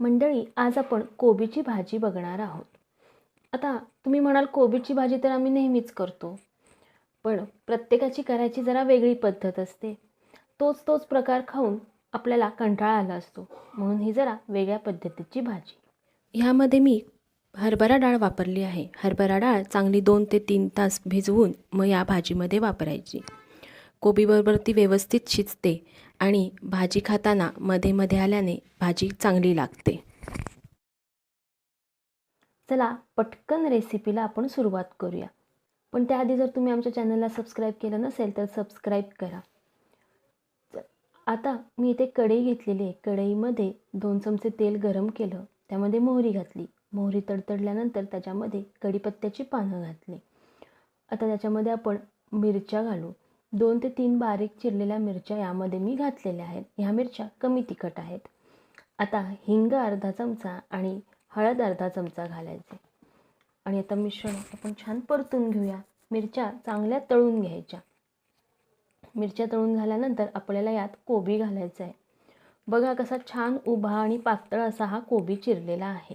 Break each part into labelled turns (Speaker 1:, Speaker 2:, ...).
Speaker 1: मंडळी आज आपण कोबीची भाजी बघणार आहोत. आता तुम्ही म्हणाल कोबीची भाजी तर आम्ही नेहमीच करतो. पण प्रत्येकाची करायची जरा वेगळी पद्धत असते. तोच तोच प्रकार खाऊन आपल्याला कंटाळा आला असतो. म्हणून ही जरा वेगळ्या पद्धतीची भाजी. ह्यामध्ये मी हरभरा डाळ वापरली आहे. हरभरा डाळ चांगली दोन ते तीन तास भिजवून मग या भाजीमध्ये वापरायची. कोबीबरोबर ती व्यवस्थित शिजते. आणि भाजी खाताना मध्ये मध्ये आल्याने भाजी चांगली लागते. चला पटकन रेसिपीला आपण सुरुवात करूया. पण त्याआधी जर तुम्ही आमच्या चॅनलला सबस्क्राईब केलं नसेल तर सबस्क्राईब करा. आता मी इथे कढई घेतलेली आहे. कढईमध्ये दोन चमचे तेल गरम केलं. त्यामध्ये मोहरी घातली. मोहरी तडतडल्यानंतर त्याच्यामध्ये कढीपत्त्याची पानं घातली. आता त्याच्यामध्ये आपण मिरच्या घालू. दोन ते तीन बारीक चिरलेल्या मिरच्या यामध्ये मी घातलेल्या आहेत. ह्या मिरच्या कमी तिखट आहेत. आता हिंग अर्धा चमचा आणि हळद अर्धा चमचा घालायचे. आणि आता मिश्रण आपण छान परतून घेऊया. मिरच्या चांगल्या तळून घ्यायच्या. मिरच्या तळून झाल्यानंतर आपल्याला यात कोबी घालायचा आहे. बघा कसा छान उभा आणि पातळ असा हा कोबी चिरलेला आहे.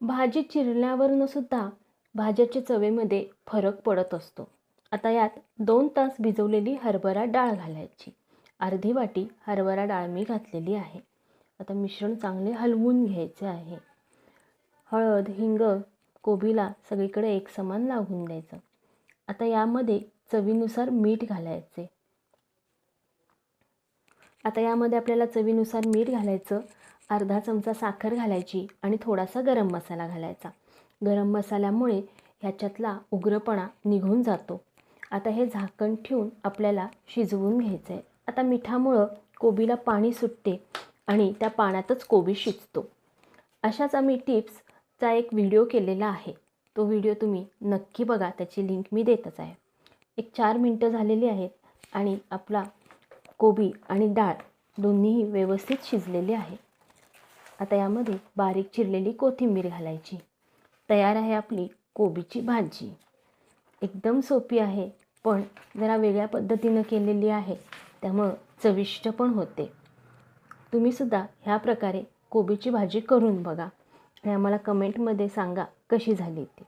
Speaker 1: भाजी चिरल्यावरनं सुद्धा भाज्याच्या चवेमध्ये फरक पडत असतो. आता यात दोन तास भिजवलेली हरभरा डाळ घालायची. अर्धी वाटी हरभरा डाळ मी घातलेली आहे. आता मिश्रण चांगले हलवून घ्यायचे आहे. हळद हिंग कोबीला सगळीकडे एक समान लागून द्यायचं. आता यामध्ये चवीनुसार मीठ घालायचे. आता यामध्ये आपल्याला चवीनुसार मीठ घालायचं. अर्धा चमचा साखर घालायची आणि थोडासा गरम मसाला घालायचा. गरम मसाल्यामुळे ह्याच्यातला उग्रपणा निघून जातो. आता हे झाकण ठेवून आपल्याला शिजवून घ्यायचं आहे. आता मिठामुळं कोबीला पाणी सुटते आणि त्या पाण्यातच कोबी शिजतो. अशाच आम्ही टिप्सचा एक व्हिडिओ केलेला आहे. तो व्हिडिओ तुम्ही नक्की बघा. त्याची लिंक मी देतच आहे. एक चार मिनटं झालेली आहेत आणि आपला कोबी आणि डाळ दोन्हीही व्यवस्थित शिजलेले आहे. आता यामध्ये बारीक चिरलेली कोथिंबीर घालायची. तयार आहे आपली कोबीची भाजी. एकदम सोपी आहे पण जरा वेगळ्या पद्धतीनं केलेली आहे. त्यामुळं चविष्ट पण होते. तुम्हीसुद्धा ह्या प्रकारे कोबीची भाजी करून बघा आणि आम्हाला कमेंटमध्ये सांगा कशी झाली ती.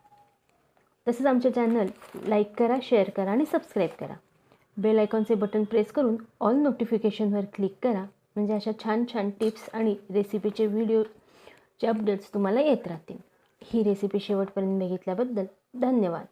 Speaker 1: तसंच आमचे चॅनल लाईक करा शेअर करा आणि सबस्क्राईब करा. बेल आयकॉनचे बटन प्रेस करून ऑल नोटिफिकेशनवर क्लिक करा म्हणजे अशा छान छान टिप्स आणि रेसिपीचे व्हिडिओचे अपडेट्स तुम्हाला येत राहतील. ही रेसिपी शेवटपर्यंत बघितल्याबद्दल धन्यवाद.